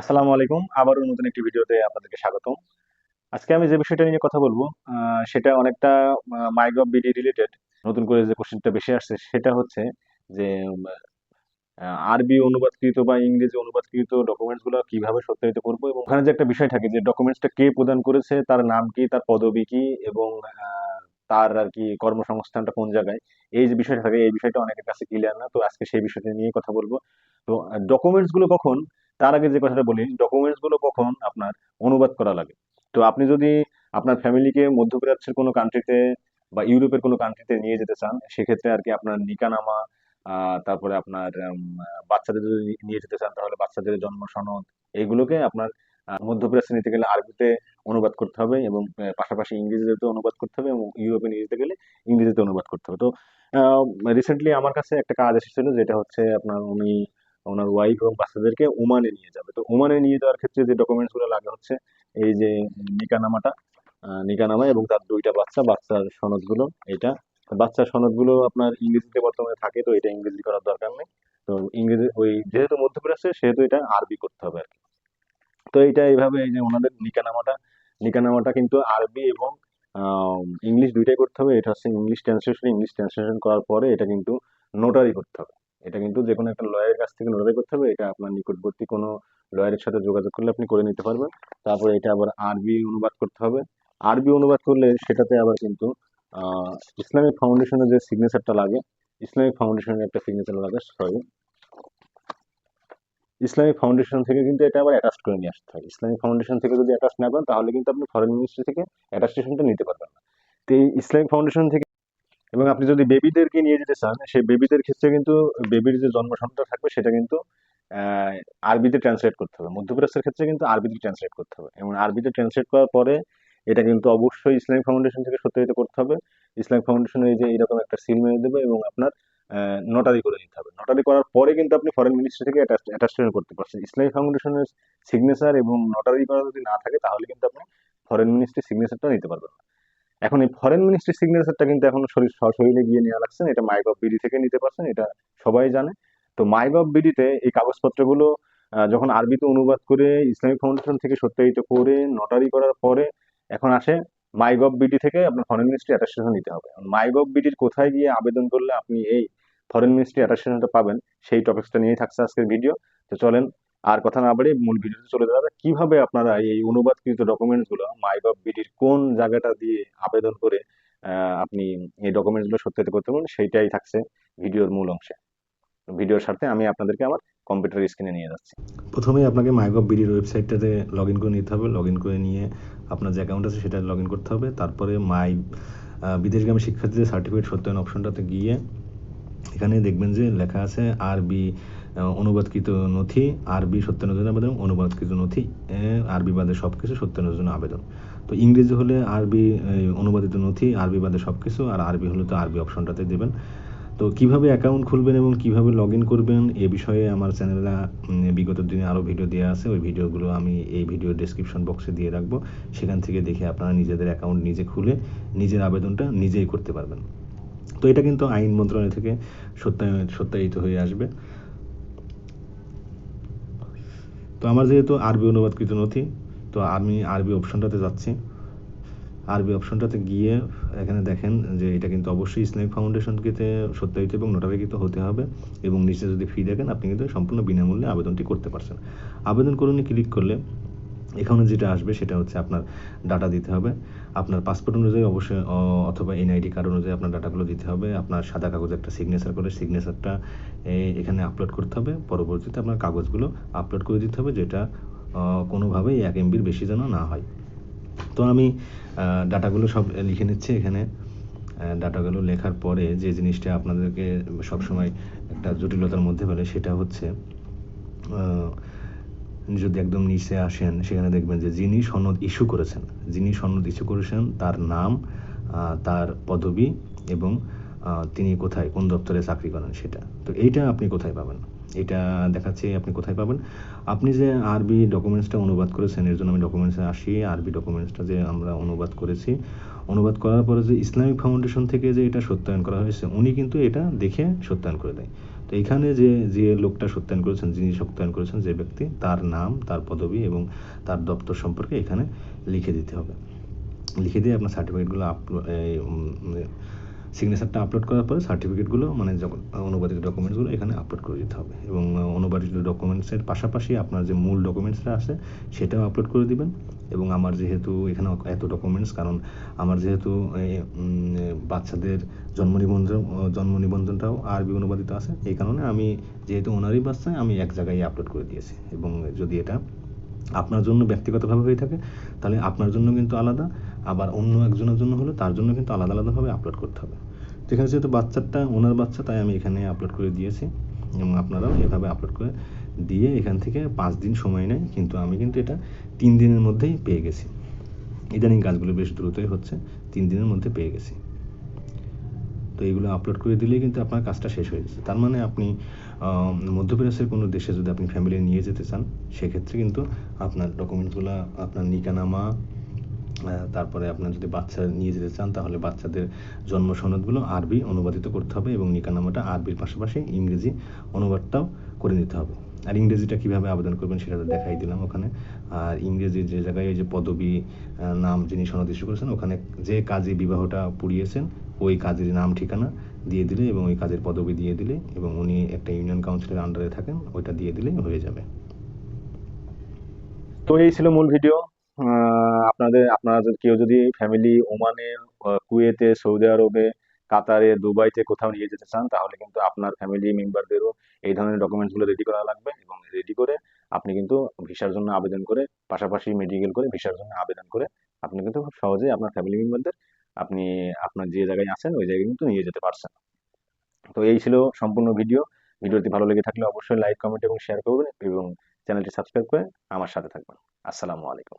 আসসালামু আলাইকুম। আবারও নতুন একটি ভিডিওতে আপনাদেরকে স্বাগতম। আজকে আমি যে বিষয়টা নিয়ে কথা বলব সেটা অনেকটা মাইগভ বিডি রিলেটেড নতুন করে যে কোশ্চেনটা বেশি আসছে, সেটা হচ্ছে যে আরবি অনুবাদকৃত বা ইংরেজি অনুবাদকৃত ডকুমেন্টসগুলো কীভাবে সত্যায়িত করব এবং ওখানে যে একটা বিষয় থাকে যে ডকুমেন্টসটা কে প্রদান করেছে, তার নাম কি, তার পদবি কি এবং তার আর কি কর্মসংস্থানটা কোন জায়গায়, এই যে বিষয়টা থাকে, এই বিষয়টা অনেকের কাছে ক্লিয়ার না, তো আজকে সেই বিষয়টা নিয়ে কথা বলব। তো ডকুমেন্টসগুলো কখন তার আগে যে কথাটা বলি ডকুমেন্টসগুলো কখন আপনার অনুবাদ করা লাগে? তো আপনি যদি আপনার ফ্যামিলিকে মধ্যপ্রাচ্যের কোনো কান্ট্রিতে বা ইউরোপের কোনো কান্ট্রিতে নিয়ে যেতে চান, সেক্ষেত্রে আর কি আপনার নিকানামা তারপরে আপনার বাচ্চাদের যদি নিয়ে যেতে চান, তাহলে বাচ্চাদের জন্ম সনদ, এগুলোকে আপনার মধ্যপ্রাচ্যে নিতে গেলে আরবিতে অনুবাদ করতে হবে এবং পাশাপাশি ইংরেজিতে অনুবাদ করতে হবে এবং ইউরোপে নিয়ে যেতে গেলে ইংরেজিতে অনুবাদ করতে হবে। তো রিসেন্টলি আমার কাছে একটা কাজ এসেছিল, যেটা হচ্ছে আপনার উনি ওনার ওয়াইফ এবং বাচ্চাদেরকে ওমানে নিয়ে যাবে। তো ওমানে নিয়ে যাওয়ার ক্ষেত্রে যে ডকুমেন্টসগুলো লাগে হচ্ছে, এই যে নিকানামাটা নিকানামা এবং তার দুইটা বাচ্চা, বাচ্চার সনদগুলো, এটা বাচ্চার সনদগুলো আপনার ইংরেজিতে বর্তমানে থাকে, তো এটা ইংরেজি করার দরকার নেই। তো ইংরেজি, ওই যেহেতু মধ্যপ্রাচ্যে, সেহেতু এটা আরবি করতে হবে আর কি তো এটা এইভাবে এই যে ওনাদের নিকানামাটা নিকানামাটা কিন্তু আরবি এবং ইংলিশ দুইটাই করতে হবে। এটা হচ্ছে ইংলিশ ট্রান্সলেশন ইংলিশ ট্রান্সলেশন করার পরে এটা কিন্তু নোটারি করতে হবে। এটা কিন্তু যে কোনো একটা লয়ারের কাছ থেকে নোটারি করতে হবে। এটা আপনার নিকটবর্তী কোনো লয়ারের সাথে যোগাযোগ করলে আপনি করে নিতে পারবেন। তারপরে এটা আবার আরবি অনুবাদ করতে হবে। আরবি অনুবাদ করলে সেটাতে আবার কিন্তু ইসলামিক ফাউন্ডেশনের যে সিগনেচারটা লাগে, ইসলামিক ফাউন্ডেশনের একটা সিগনেচার লাগে সরি ইসলামিক ফাউন্ডেশন থেকে কিন্তু এটা আবার অ্যাটাচ করে নিয়ে আসতে হয় ইসলামিক ফাউন্ডেশন থেকে যদি অ্যাটাচ না করেন, তাহলে কিন্তু আপনি ফরেন মিনিস্ট্রি থেকে অ্যাটাস্টেশনটা নিতে পারবেন না। তো এই ইসলামিক ফাউন্ডেশন থেকে এবং আপনি যদি বেবিদেরকে নিয়ে যেতে চান, সেই বেবিদের ক্ষেত্রে কিন্তু বেবির যে জন্ম সনদটা থাকবে, সেটা কিন্তু আরবিতে ট্রান্সলেট করতে হবে। মধ্যপ্রাচ্যের ক্ষেত্রে কিন্তু আরবিতে ট্রান্সলেট করতে হবে। এবং আরবিতে ট্রান্সলেট করার পরে এটা কিন্তু অবশ্যই ইসলামিক ফাউন্ডেশন থেকে সত্যায়িত করতে হবে। ইসলামিক ফাউন্ডেশন যে এরকম একটা সিল মেরে দেবে এবং আপনার নোটারি করে দিতে হবে। নোটারি করার পরে কিন্তু আপনি ফরেন মিনিস্ট্রি থেকে অ্যাটাস্টেশন করতে পারছেন। ইসলামিক ফাউন্ডেশনের সিগনেচার এবং নোটারি করা যদি না থাকে, তাহলে কিন্তু আপনি ফরেন মিনিস্ট্রি সিগনেচারটা নিতে পারবেন না। এখন এই ফরেন মিনিস্ট্রি সিগনেচারটা কিন্তু এখন শরীর, সশরীরে গিয়ে নেওয়া লাগছে এটা মাইগভ বিডি থেকে নিতে পারছেন, এটা সবাই জানে। তো মাইগভ বিডিতে এই কাগজপত্রগুলো যখন আরবিতে অনুবাদ করে ইসলামিক ফাউন্ডেশন থেকে সত্যায়িত করে নোটারি করার পরে এখন আসে মাইগভ বিডি থেকে আপনার ফরেন মিনিস্ট্রি অ্যাটাস্টেশন নিতে হবে। মাইগভ বিডির কোথায় গিয়ে আবেদন করলে আপনি এই ফরেন মিনিস্ট্রি অ্যাটাস্টেশনটা পাবেন, সেই টপিকসটা নিয়েই থাকছে আজকের ভিডিও তো চলেন আর কথা না বাড়িয়ে মূল ভিডিওতে চলে যাবে কীভাবে আপনারা এই অনুবাদকৃত ডকুমেন্টসগুলো মাইগভ বিডির কোন জায়গাটা দিয়ে আবেদন করে আপনি এই ডকুমেন্টসগুলো সত্যায়িত করতে পারবেন সেইটাই থাকছে ভিডিওর মূল অংশে। ভিডিওর সাথে আমি আপনাদেরকে আমার কম্পিউটার স্ক্রিনে নিয়ে যাচ্ছি। প্রথমেই আপনাকে মাইগভ বিডির ওয়েবসাইটটাতে লগ ইন করে নিতে হবে। লগ ইন করে নিয়ে আপনার যে অ্যাকাউন্ট আছে সেটা লগ ইন করতে হবে। তারপরে মাই বিদেশগামী শিক্ষার্থীদের সার্টিফিকেট সত্যায়ন অপশনটাতে গিয়ে এখানে দেখবেন যে লেখা আছে আরবি আহ, অনুবাদকৃত নথি, আরবি সত্যায়নের আবেদন, অনুবাদকৃত নথি আরবি বাদে সব কিছু সত্যায়নের আবেদন। তো ইংরেজি হলে আরবি অনুবাদিত নথি, আরবি বাদে সব কিছু আর আরবি হলে তো আরবি অপশনটাতে দেবেন। তো কীভাবে অ্যাকাউন্ট খুলবেন এবং কীভাবে লগ ইন করবেন, এ বিষয়ে আমার চ্যানেলে বিগত দিনে আরও ভিডিও দেওয়া আছে। ওই ভিডিওগুলো আমি এই ভিডিও ডেসক্রিপশন বক্সে দিয়ে রাখব। সেখান থেকে দেখে আপনারা নিজেদের অ্যাকাউন্ট নিজে খুলে নিজের আবেদনটা নিজেই করতে পারবেন। তো এটা কিন্তু আইন মন্ত্রণালয় থেকে সত্যায়িত হয়ে আসবে। তো আমার যেহেতু আরবি অনুবাদকৃত নথি, তো আমি আরবি অপশনটাতে যাচ্ছি। আরবি অপশনটাতে গিয়ে এখানে দেখেন যে এটা কিন্তু অবশ্যই ইসলামিক ফাউন্ডেশনকে সত্যায়িত এবং নোটারিকৃত হতে হবে এবং নিচে যদি ফি দেখেন, আপনি কিন্তু সম্পূর্ণ বিনামূল্যে আবেদনটি করতে পারছেন। আবেদন করুন ক্লিক করলে এখানে যেটা আসবে সেটা হচ্ছে আপনার ডাটা দিতে হবে। আপনার পাসপোর্ট অনুযায়ী অবশ্যই অথবা এনআইডি কার্ড অনুযায়ী আপনার ডাটাগুলো দিতে হবে। আপনার সাদা কাগজে একটা সিগনেচার করে সিগনেচারটা এখানে আপলোড করতে হবে। পরবর্তীতে আপনার কাগজগুলো আপলোড করে দিতে হবে যেটা কোনোভাবেই এক এমবির বেশি যেন না হয়। তো আমি ডাটাগুলো সব লিখে নিচ্ছি এখানে। ডাটাগুলো লেখার পরে যে জিনিসটা আপনাদেরকে সবসময় একটা জটিলতার মধ্যে ফেলে সেটা হচ্ছে যদি একদম নিচে আসেন, সেখানে দেখবেন যে যিনি সনদ ইস্যু করেছেন, যিনি সনদ ইস্যু করেছেন, তার নাম তার পদবি এবং তিনি কোথায়, কোন দপ্তরে চাকরি করেন সেটা। তো এইটা আপনি কোথায় পাবেন? এটা দেখাচ্ছে আপনি কোথায় পাবেন? আপনি যে আরবি ডকুমেন্টসটা অনুবাদ করেছেন, এর জন্য আমি ডকুমেন্টসে আসি, আরবি ডকুমেন্টসটা যে আমরা অনুবাদ করেছি, অনুবাদ করার পরে যে ইসলামিক ফাউন্ডেশন থেকে যে এটা সত্যায়ন করা হয়েছে, উনি কিন্তু এটা দেখে সত্যায়ন করে দেয়। তো এখানে যে যে লোকটা সত্যায়ন করেছেন, যিনি সত্যায়ন করেছেন যে ব্যক্তি, তার নাম, তার পদবি এবং তার দপ্তর সম্পর্কে এখানে লিখে দিতে হবে। লিখে দিয়ে আপনার সার্টিফিকেটগুলো আপলোড সিগনেচারটা আপলোড করার পরে সার্টিফিকেটগুলো মানে যখন অনুবাদিত ডকুমেন্টসগুলো এখানে আপলোড করে দিতে হবে। এবং অনুবাদিত ডকুমেন্টসের পাশাপাশি আপনার যে মূল ডকুমেন্টসটা আছে, সেটাও আপলোড করে দিবেন। এবং আমার যেহেতু এখানে এত ডকুমেন্টস কারণ আমার যেহেতু বাচ্চাদের জন্ম নিবন্ধন জন্ম নিবন্ধনটাও আরবি অনুবাদিত আছে। এই কারণে আমি যেহেতু ওনারই বাচ্চা আমি এক জায়গায় আপলোড করে দিয়েছি। এবং যদি এটা আপনার জন্য ব্যক্তিগতভাবে হয়ে থাকে, তাহলে আপনার জন্য কিন্তু আলাদা, আবার অন্য একজনের জন্য হলে তার জন্য কিন্তু আলাদা, আলাদাভাবে আপলোড করতে হবে। তো এখানে যেহেতু বাচ্চাটা ওনার বাচ্চা, তাই আমি এখানে আপলোড করে দিয়েছি। এবং আপনারাও এভাবে আপলোড করে দিয়ে এখান থেকে পাঁচ দিন সময় নেয় কিন্তু আমি কিন্তু এটা তিন দিনের মধ্যেই পেয়ে গেছি। ইদানিং কাজগুলো বেশ দ্রুতই হচ্ছে তিন দিনের মধ্যে পেয়ে গেছি। তো এইগুলো আপলোড করে দিলেই কিন্তু আপনার কাজটা শেষ হয়ে যাচ্ছে তার মানে আপনি আহ, মধ্যপ্রাচ্যের কোনো দেশে যদি আপনি ফ্যামিলি নিয়ে যেতে চান সেক্ষেত্রে কিন্তু আপনার ডকুমেন্টসগুলো আপনার নিকানামা তারপরে আপনার যদি বাচ্চা নিয়ে যেতে চান, তাহলে বাচ্চাদের জন্ম সনদগুলো আরবি অনুবাদিত করতে হবে এবং নিকানামাটা আরবির পাশাপাশি ইংরেজি অনুবাদটাও করে নিতে হবে। আর ইংরেজিটা কীভাবে আবেদন করবেন সেটা দেখাই দিলাম ওখানে। আর ইংরেজি যে জায়গায় ওই যে পদবি নাম যিনি সনদ ইস্যু করেছেন, ওখানে যে কাজে বিবাহটা পুড়িয়েছেন, ওই কাজের নাম, ঠিকানা দিয়ে দিলে এবং ওই কাজের পদবি দিয়ে দিলে এবং উনি একটা ইউনিয়ন কাউন্সিলের আন্ডারে থাকেন, ওইটা দিয়ে দিলেই হয়ে যাবে। তো এই ছিল মূল ভিডিও। আপনাদের, আপনারা যদি, কেউ যদি ফ্যামিলি ওমানে কুয়েতে, সৌদি আরবে, কাতারে, দুবাইতে কোথাও নিয়ে যেতে চান, তাহলে কিন্তু আপনার ফ্যামিলি মেম্বারদেরও এই ধরনের ডকুমেন্টসগুলো রেডি করা লাগবে এবং রেডি করে আপনি কিন্তু ভিসার জন্য আবেদন করে, পাশাপাশি মেডিকেল করে ভিসার জন্য আবেদন করে আপনি কিন্তু খুব সহজে আপনার ফ্যামিলি মেম্বারদের আপনি, আপনার যে জায়গায় আছেন, ওই জায়গায় কিন্তু নিয়ে যেতে পারছেন। তো এই ছিল সম্পূর্ণ ভিডিও ভিডিওটি ভালো লেগে থাকলে অবশ্যই লাইক কমেন্ট এবং শেয়ার করবেন এবং চ্যানেলটি সাবস্ক্রাইব করে আমার সাথে থাকবেন। আসসালামু আলাইকুম।